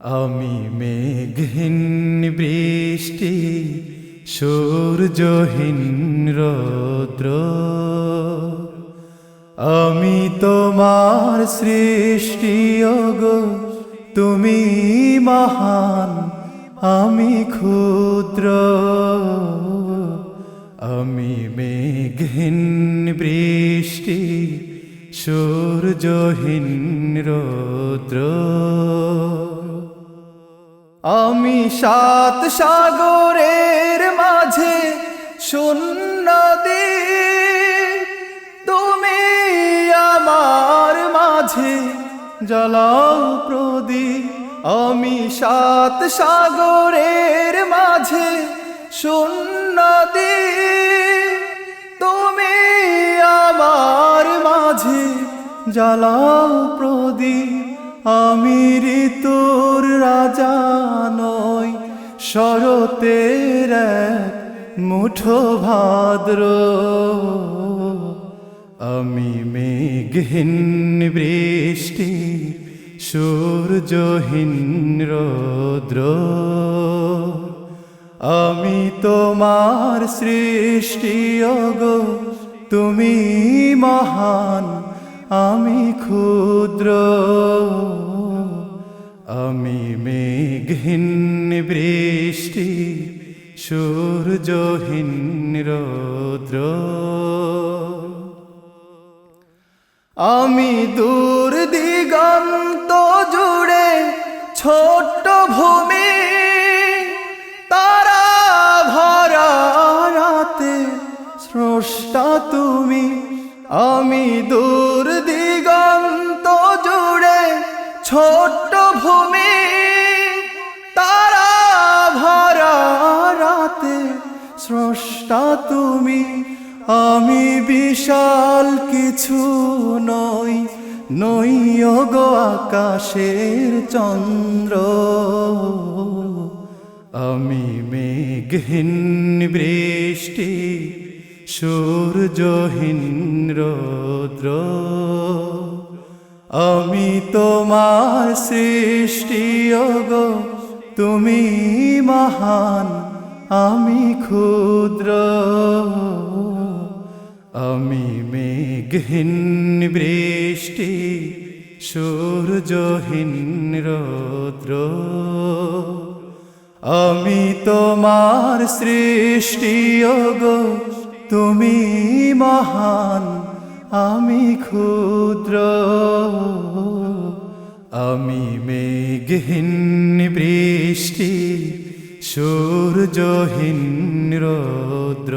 আমি মেঘহীন বৃষ্টি, সূর্যহীন রৌদ্র। আমি তোমার সৃষ্টি গো তুমি মহান, আমি ক্ষুদ্র। আমি মেঘহীন বৃষ্টি, সূর্যহীন রৌদ্র। আমি সাত সাগরের মাঝে শূন্য দ্বীপ তুমি আমার মাঝে জ্বালাও প্রদীপ। আমি সাত সাগরের মাঝে শূন্য দ্বীপ তুমি আমার মাঝে জ্বালাও প্রদীপ। আমি ঋতুর রাজা নই, শরতের মুঠো ভাদ্র। আমি মেঘহীন বৃষ্টি, সূর্যহীন রৌদ্র। আমি তোমার সৃষ্টি গো তুমি মহান, আমি ক্ষুদ্র। আমি মেঘহীন বৃষ্টি সূর্যহীন রৌদ্র। আমি দূর দিগন্ত জুড়ে ছোট্ট ভূমি, তারা ভরা রাতে স্রষ্টা তুমি। আমি দূর দিগন্ত জুড়ে ছোট্ট ভূমি স্রষ্টা তুমি, আমি বিশাল কিছু নই। নই গো আকাশের চন্দ্র। আমি মেঘহীন বৃষ্টি, সূর্যহীন রৌদ্র। আমি তোমার সৃষ্টি গো তুমি মহান। আমি ক্ষুদ্র আমি মেঘহীন বৃষ্টি, সূর্যহীন রৌদ্র। আমি তোমার সৃষ্টি গো তুমি মহান, আমি ক্ষুদ্র। আমি মেঘহীন বৃষ্টি সূর্যহীন রৌদ্র।